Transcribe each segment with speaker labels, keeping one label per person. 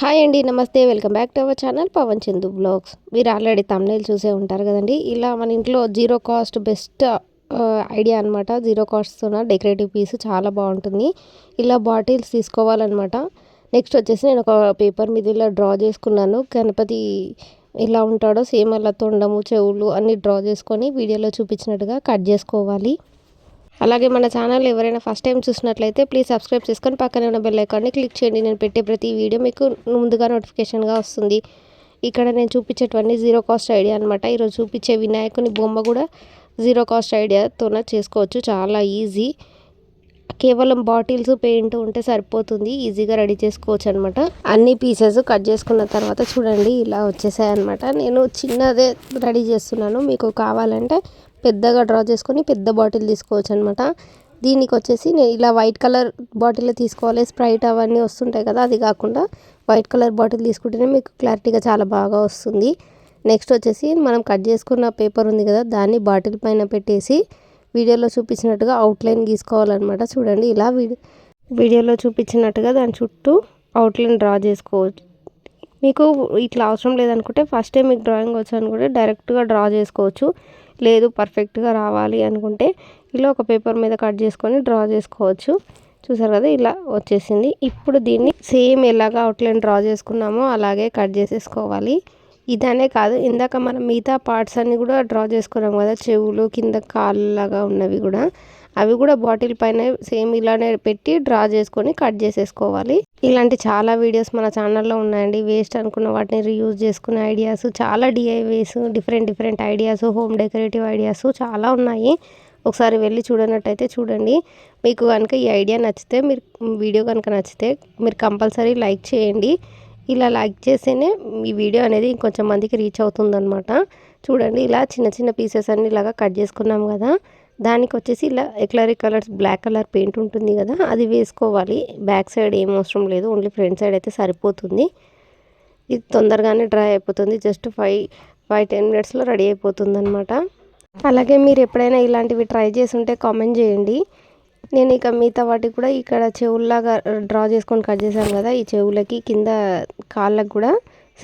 Speaker 1: Hi అండి నమస్తే. Welcome back to our channel Pavan Chandu vlogs. మీరు ఆల్రెడీ తమ్నేల్ చూసే ఉంటారు కదండి. ఇలా మన ఇంట్లో జీరో కాస్ట్ బెస్ట్ ఐడియా అనమాట జీరో కాస్ట్తో డెకరేటివ్ పీస్ చాలా బాగుంటుంది. ఇలా బాటిల్స్ తీసుకోవాలన్నమాట. నెక్స్ట్ వచ్చేసి నేను ఒక పేపర్ మీద ఇలా డ్రా చేసుకున్నాను. గణపతి ఎలా ఉంటాడో సేమ్ అలా తొండము చెవులు అన్నీ డ్రా చేసుకొని వీడియోలో చూపించినట్టుగా కట్ చేసుకోవాలి. అలాగే మన ఛానల్ ఎవరైనా ఫస్ట్ టైం చూసినట్లయితే ప్లీజ్ సబ్స్క్రైబ్ చేసుకొని పక్కనే ఉన్న బెల్ ఐకాన్ని క్లిక్ చేయండి. నేను పెట్టే ప్రతి వీడియో మీకు ముందుగా నోటిఫికేషన్గా వస్తుంది. ఇక్కడ నేను చూపించేటువంటి జీరో కాస్ట్ ఐడియా అనమాట ఈరోజు చూపించే వినాయకుని బొమ్మ కూడా జీరో కాస్ట్ ఐడియాతోన చేసుకోవచ్చు. చాలా ఈజీ కేవలం బాటిల్స్ పెయింట్ ఉంటే సరిపోతుంది. ఈజీగా రెడీ చేసుకోవచ్చు అనమాట అన్ని పీసెస్ కట్ చేసుకున్న తర్వాత చూడండి ఇలా వచ్చేసాయి అనమాట నేను చిన్నదే రెడీ చేస్తున్నాను. మీకు కావాలంటే పెద్దగా డ్రా చేసుకొని పెద్ద బాటిల్ తీసుకోవచ్చు అనమాట దీనికి వచ్చేసి నేను ఇలా వైట్ కలర్ బాటిల్ తీసుకోవాలి స్ప్రైట్ అవన్నీ వస్తుంటాయి కదా అది కాకుండా వైట్ కలర్ బాటిల్ తీసుకుంటేనే మీకు క్లారిటీగా చాలా బాగా వస్తుంది. నెక్స్ట్ వచ్చేసి మనం కట్ చేసుకున్న పేపర్ ఉంది కదా దాన్ని బాటిల్ పైన పెట్టేసి వీడియోలో చూపించినట్టుగా అవుట్లైన్ గీసుకోవాలన్నమాట. చూడండి ఇలా వీడియోలో చూపించినట్టుగా దాని చుట్టూ అవుట్లైన్ డ్రా చేసుకోవచ్చు. మీకు ఇట్లా అవసరం లేదనుకుంటే ఫస్ట్ టైం మీకు డ్రాయింగ్ వచ్చు అనుకుంటే డైరెక్ట్గా డ్రా చేసుకోవచ్చు. లేదు పర్ఫెక్ట్గా రావాలి అనుకుంటే ఇలా ఒక పేపర్ మీద కట్ చేసుకొని డ్రా చేసుకోవచ్చు. చూసారు కదా ఇలా వచ్చేసింది. ఇప్పుడు దీన్ని సేమ్ ఎలాగా అవుట్లైన్ డ్రా చేసుకున్నామో అలాగే కట్ చేసేసుకోవాలి. ఇదనే కాదు ఇందాక మనం మిగతా పార్ట్స్ అన్నీ కూడా డ్రా చేసుకున్నాం కదా చెవులు కింద కాళ్ళలాగా ఉన్నవి కూడా. అవి కూడా బాటిల్ పైన సేమ్ ఇలానే పెట్టి డ్రా చేసుకొని కట్ చేసేసుకోవాలి. ఇలాంటి చాలా వీడియోస్ మన ఛానల్లో ఉన్నాయండి. వేస్ట్ అనుకున్న వాటిని రీయూజ్ చేసుకునే ఐడియాస్ చాలా DIYs different different ideas home decorative ideas చాలా ఉన్నాయి. ఒకసారి వెళ్ళి చూడనట్టయితే చూడండి. మీకు కనుక ఈ ఐడియా నచ్చితే మీరు వీడియో కనుక నచ్చితే మీరు కంపల్సరీ లైక్ చేయండి. ఇలా లైక్ చేస్తేనే ఈ వీడియో అనేది ఇంకొంచెం మందికి రీచ్ అవుతుందన్నమాట. చూడండి ఇలా చిన్న చిన్న పీసెస్ అన్ని ఇలాగా కట్ చేసుకున్నాం కదా. దానికి వచ్చేసి ఇలా acrylic colours black colour paint ఉంటుంది కదా అది వేసుకోవాలి. బ్యాక్ సైడ్ ఏం అవసరం లేదు ఓన్లీ ఫ్రంట్ సైడ్ అయితే సరిపోతుంది. ఇది తొందరగానే డ్రై అయిపోతుంది జస్ట్ ఫైవ్ ఫైవ్ టెన్ మినిట్స్లో రెడీ అయిపోతుంది అనమాట అలాగే మీరు ఎప్పుడైనా ఇలాంటివి ట్రై చేసి ఉంటే కామెంట్ చేయండి. నేను ఇక మిగతా వాటికి కూడా ఇక్కడ చెవుల్లాగా డ్రా చేసుకొని కట్ చేశాను కదా ఈ చెవులకి కింద కాళ్ళకు కూడా.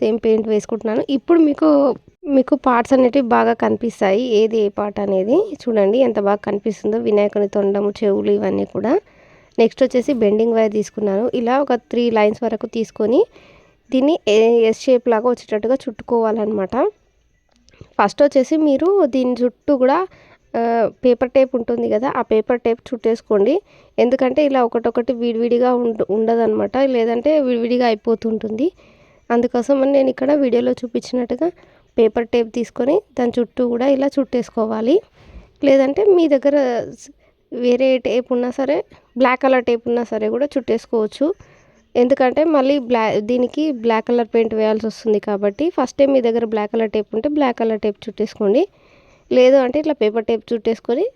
Speaker 1: సేమ్ పెయింట్ వేసుకుంటున్నాను. ఇప్పుడు మీకు మీకు పార్ట్స్ అనేటివి బాగా కనిపిస్తాయి. ఏది ఏ పార్ట్ అనేది చూడండి. ఎంత బాగా కనిపిస్తుందో. వినాయకుని తొండము చెవులు ఇవన్నీ కూడా. నెక్స్ట్ వచ్చేసి బెండింగ్ వైర్ తీసుకున్నాను. ఇలా ఒక త్రీ లైన్స్ వరకు తీసుకొని దీన్ని ఎస్ షేప్ లాగా వచ్చేటట్టుగా చుట్టుకోవాలన్నమాట. ఫస్ట్ వచ్చేసి మీరు దీని చుట్టూ కూడా పేపర్ టేప్ ఉంటుంది కదా. ఆ పేపర్ టేప్ చుట్టేసుకోండి. ఎందుకంటే ఇలా ఒకటొకటి విడివిడిగా ఉండ ఉండదన్నమాట. లేదంటే విడివిడిగా అయిపోతుంటుంది. అందుకోసం నేను ఇక్కడ వీడియోలో చూపించినట్టుగా పేపర్ టేప్ తీసుకొని దాని చుట్టూ కూడా ఇలా చుట్టేసుకోవాలి. లేదంటే మీ దగ్గర వేరే టేప్ ఉన్నా సరే బ్లాక్ కలర్ టేప్ ఉన్నా సరే కూడా చుట్టేసుకోవచ్చు. ఎందుకంటే మళ్ళీ బ్లా దీనికి బ్లాక్ కలర్ పెయింట్ వేయాల్సి వస్తుంది కాబట్టి ఫస్ట్ టైం మీ దగ్గర బ్లాక్ కలర్ టేప్ ఉంటే బ్లాక్ కలర్ టేప్ చుట్టేసుకోండి. లేదు అంటే ఇట్లా పేపర్ టేప్ చుట్టేసుకొని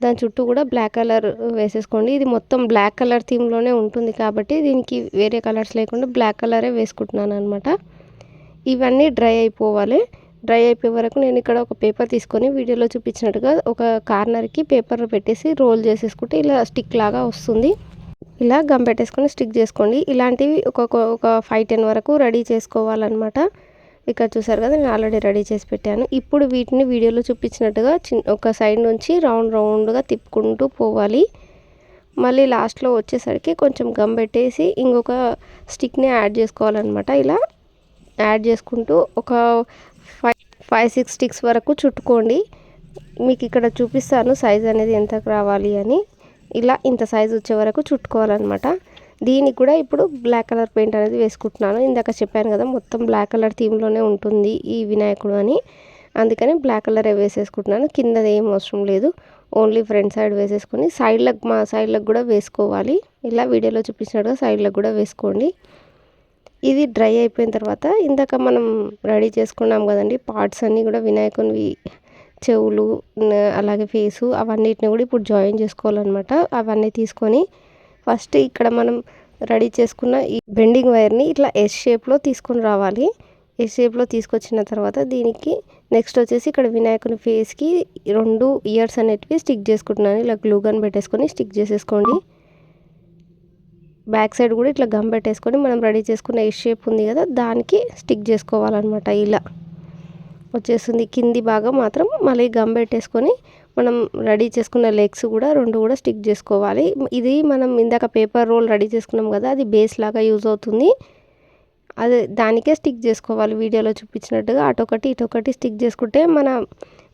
Speaker 1: దాని చుట్టూ కూడా బ్లాక్ కలర్ వేసేసుకోండి. ఇది మొత్తం బ్లాక్ కలర్ థీమ్లోనే ఉంటుంది కాబట్టి దీనికి వేరే కలర్స్ లేకుండా బ్లాక్ కలరే వేసుకుంటున్నాను అనమాట ఇవన్నీ డ్రై అయిపోవాలి. డ్రై అయిపోయే వరకు నేను ఇక్కడ ఒక పేపర్ తీసుకొని వీడియోలో చూపించినట్టుగా ఒక కార్నర్కి పేపర్ పెట్టేసి రోల్ చేసేసుకుంటే ఇలా స్టిక్ లాగా వస్తుంది. ఇలా గమ్ పెట్టేసుకొని స్టిక్ చేసుకోండి. ఇలాంటివి ఒక ఒక ఫైవ్ టెన్ వరకు రెడీ చేసుకోవాలన్నమాట. ఇక్కడ చూసారు కదా నేను ఆల్రెడీ రెడీ చేసి పెట్టాను. ఇప్పుడు వీటిని వీడియోలో చూపించినట్టుగా చిన్న ఒక సైడ్ నుంచి రౌండ్ రౌండ్గా తిప్పుకుంటూ పోవాలి. మళ్ళీ లాస్ట్లో వచ్చేసరికి కొంచెం గమ్ పెట్టేసి ఇంకొక స్టిక్ని యాడ్ చేసుకోవాలన్నమాట. ఇలా యాడ్ చేసుకుంటూ ఒక ఫైవ్ ఫైవ్ సిక్స్ స్టిక్స్ వరకు చుట్టుకోండి. మీకు ఇక్కడ చూపిస్తాను సైజ్ అనేది ఎంతకు రావాలి అని. ఇలా ఇంత సైజ్ వచ్చే వరకు చుట్టుకోవాలన్నమాట. దీనికి కూడా ఇప్పుడు బ్లాక్ కలర్ పెయింట్ అనేది వేసుకుంటున్నాను. ఇందాక చెప్పాను కదా మొత్తం బ్లాక్ కలర్ థీమ్లోనే ఉంటుంది ఈ వినాయకుడు అని. అందుకని బ్లాక్ కలరే వేసేసుకుంటున్నాను. కింద ఏం అవసరం లేదు. ఓన్లీ ఫ్రంట్ సైడ్ వేసేసుకొని సైడ్లకు మా సైడ్లకు కూడా వేసుకోవాలి. ఇలా వీడియోలో చూపించినట్టుగా సైడ్లకు కూడా వేసుకోండి. ఇది డ్రై అయిపోయిన తర్వాత ఇందాక మనం రెడీ చేసుకున్నాం కదండి పార్ట్స్ అన్నీ కూడా వినాయకునివి చెవులు అలాగే ఫేసు అవన్నిటిని కూడా ఇప్పుడు జాయిన్ చేసుకోవాలన్నమాట. అవన్నీ తీసుకొని ఫస్ట్ ఇక్కడ మనం రెడీ చేసుకున్న ఈ బెండింగ్ వైర్ని ఇట్లా ఎస్ షేప్లో తీసుకొని రావాలి. ఎస్ షేప్లో తీసుకొచ్చిన తర్వాత దీనికి నెక్స్ట్ వచ్చేసి ఇక్కడ వినాయకుని ఫేస్కి రెండు ఇయర్స్ అనేటివి స్టిక్ చేసుకుంటున్నాను. ఇలా గ్లూగన్ పెట్టేసుకొని స్టిక్ చేసేసుకోండి. బ్యాక్ సైడ్ కూడా ఇట్లా గమ్ పెట్టేసుకొని మనం రెడీ చేసుకున్న ఎస్ షేప్ ఉంది కదా దానికి స్టిక్ చేసుకోవాలన్నమాట ఇలా. వచ్చేస్తుంది. కింది భాగం మాత్రం మళ్ళీ గమ్ పెట్టేసుకొని మనం రెడీ చేసుకున్న లెగ్స్ కూడా రెండు కూడా స్టిక్ చేసుకోవాలి. ఇది మనం ఇందాక పేపర్ రోల్ రెడీ చేసుకున్నాం కదా అది బేస్ లాగా యూజ్ అవుతుంది. అది దానికే స్టిక్ చేసుకోవాలి వీడియోలో చూపించినట్టుగా. అటొకటి ఇటొకటి స్టిక్ చేసుకుంటే మన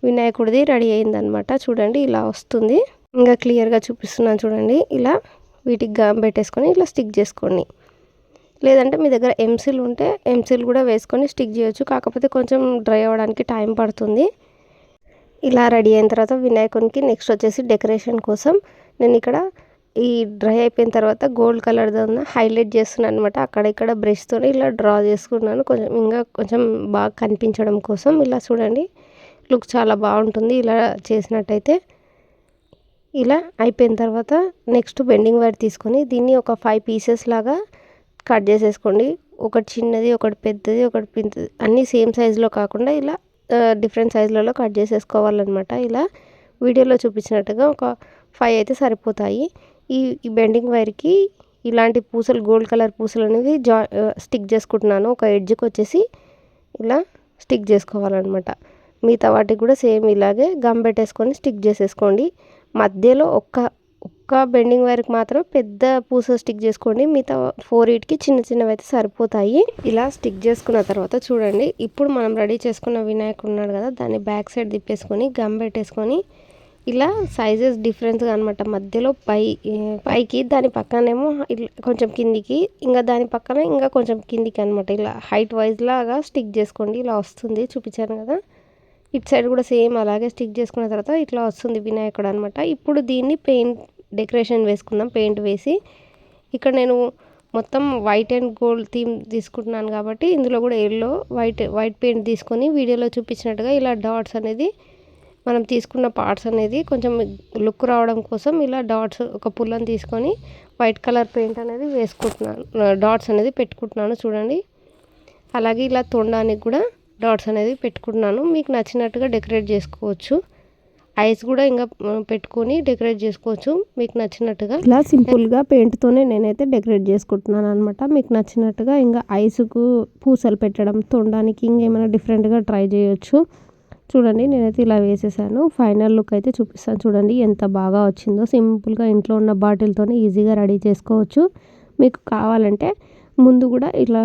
Speaker 1: వినాయకుడిది రెడీ అయిందనమాట చూడండి ఇలా వస్తుంది. ఇంకా క్లియర్గా చూపిస్తున్నాను చూడండి ఇలా వీటికి గా పెట్టేసుకొని ఇట్లా స్టిక్ చేసుకోండి. లేదంటే మీ దగ్గర ఎంసిల్ ఉంటే ఎంసిల్ కూడా వేసుకొని స్టిక్ చేయొచ్చు. కాకపోతే కొంచెం డ్రై అవ్వడానికి టైం పడుతుంది. ఇలా రెడీ అయిన తర్వాత వినాయకునికి నెక్స్ట్ వచ్చేసి డెకరేషన్ కోసం నేను ఇక్కడ ఈ డ్రై అయిపోయిన తర్వాత గోల్డ్ కలర్ ఉన్న హైలైట్ చేస్తున్నాను అనమాట అక్కడ ఇక్కడ బ్రష్తో ఇలా డ్రా చేసుకున్నాను. కొంచెం ఇంకా కొంచెం బాగా కనిపించడం కోసం ఇలా చూడండి. లుక్ చాలా బాగుంటుంది ఇలా చేసినట్టయితే. ఇలా అయిపోయిన తర్వాత నెక్స్ట్ బెండింగ్ వైర్ తీసుకొని దీన్ని ఒక ఫైవ్ పీసెస్ లాగా కట్ చేసేసుకోండి. ఒకటి చిన్నది ఒకటి పెద్దది ఒకటి పెద్దది అన్నీ సేమ్ సైజులో కాకుండా ఇలా డిఫరెంట్ సైజులలో కట్ చేసేసుకోవాలన్నమాట. ఇలా వీడియోలో చూపించినట్టుగా ఒక ఫైవ్ అయితే సరిపోతాయి. ఈ ఈ బెండింగ్ వైర్కి ఇలాంటి పూసలు గోల్డ్ కలర్ పూసలు అనేవి జా స్టిక్ చేసుకుంటున్నాను. ఒక ఎడ్జ్కి వచ్చేసి ఇలా స్టిక్ చేసుకోవాలన్నమాట. మిగతా వాటికి కూడా సేమ్ ఇలాగే గమ్ పెట్టేసుకొని స్టిక్ చేసేసుకోండి. మధ్యలో ఒక్క ఒక్క బెండింగ్ వైర్కి మాత్రం పెద్ద పూస స్టిక్ చేసుకోండి. మిగతా ఫోర్ ఎయిట్కి చిన్న చిన్నవి అయితే సరిపోతాయి. ఇలా స్టిక్ చేసుకున్న తర్వాత చూడండి. ఇప్పుడు మనం రెడీ చేసుకున్న వినాయకుడు ఉన్నాడు కదా దాన్ని బ్యాక్ సైడ్ తిప్పేసుకొని గమ్ పెట్టేసుకొని ఇలా సైజెస్ డిఫరెన్స్గా అనమాట మధ్యలో పై పైకి దాని పక్కనేమో ఇట్లా కొంచెం కిందికి ఇంకా దాని పక్కన ఇంకా కొంచెం కిందికి అనమాట ఇలా హైట్ వైజ్ లాగా స్టిక్ చేసుకోండి. ఇలా వస్తుంది. చూపించాను కదా. ఇటు సైడ్ కూడా సేమ్ అలాగే స్టిక్ చేసుకున్న తర్వాత ఇట్లా వస్తుంది వినాయకుడు అనమాట ఇప్పుడు దీన్ని పెయింట్ డెకరేషన్ వేసుకున్నాం పెయింట్ వేసి. ఇక్కడ నేను మొత్తం వైట్ అండ్ గోల్డ్ థీమ్ తీసుకుంటున్నాను కాబట్టి ఇందులో కూడా ఎల్లో వైట్ వైట్ పెయింట్ తీసుకొని వీడియోలో చూపించినట్టుగా ఇలా డాట్స్ అనేది మనం తీసుకున్న పార్ట్స్ అనేది కొంచెం లుక్ రావడం కోసం ఇలా డాట్స్ ఒక పుల్లని తీసుకొని వైట్ కలర్ పెయింట్ అనేది వేసుకుంటున్నాను. డాట్స్ అనేది పెట్టుకుంటున్నాను చూడండి. అలాగే ఇలా తొండానికి కూడా డాట్స్ అనేది పెట్టుకుంటున్నాను. మీకు నచ్చినట్టుగా డెకరేట్ చేసుకోవచ్చు. ఐస్ కూడా ఇంకా పెట్టుకొని డెకరేట్ చేసుకోవచ్చు. మీకు నచ్చినట్టుగా. ఇలా సింపుల్గా పెయింట్తోనే నేనైతే డెకరేట్ చేసుకుంటున్నాను అనమాట మీకు నచ్చినట్టుగా ఇంకా ఐస్కు పూసలు పెట్టడం తొండానికి ఇంకేమైనా డిఫరెంట్గా ట్రై చేయొచ్చు. చూడండి నేనైతే ఇలా వేసేసాను. ఫైనల్ లుక్ అయితే చూపిస్తాను. చూడండి ఎంత బాగా వచ్చిందో. సింపుల్గా ఇంట్లో ఉన్న బాటిల్తోనే ఈజీగా రెడీ చేసుకోవచ్చు. మీకు కావాలంటే ముందు కూడా ఇట్లా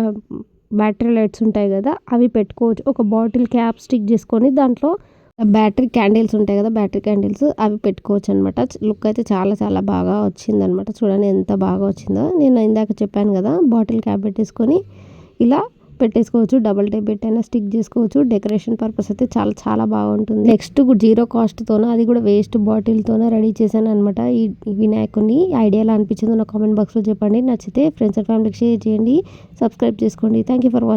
Speaker 1: బ్యాటరీ లైట్స్ ఉంటాయి కదా అవి పెట్టుకోవచ్చు. ఒక బాటిల్ క్యాప్ స్టిక్ చేసుకొని దాంట్లో బ్యాటరీ క్యాండిల్స్ ఉంటాయి కదా బ్యాటరీ క్యాండిల్స్ అవి పెట్టుకోవచ్చు అనమాట లుక్ అయితే చాలా చాలా బాగా వచ్చిందనమాట చూడండి ఎంత బాగా వచ్చిందో. నేను ఇందాక చెప్పాను కదా బాటిల్ క్యాప్ పెట్టేసుకొని ఇలా పెట్టేసుకోవచ్చు. డబల్ టైప్ పెట్టైనా స్టిక్ చేసుకోవచ్చు. డెకరేషన్ పర్పస్ అయితే చాలా చాలా బాగుంటుంది. నెక్స్ట్ జీరో కాస్ట్తోనే అది కూడా వేస్ట్ బాటిల్తోనే రెడీ చేశాను అనమాట ఈ వినాయకుని ఐడియా ఎలా అనిపించిందో నా కామెంట్ బాక్స్లో చెప్పండి. నచ్చితే ఫ్రెండ్స్ అండ్ ఫ్యామిలీకి షేర్ చేయండి. సబ్స్క్రైబ్ చేసుకోండి. Thank you for watching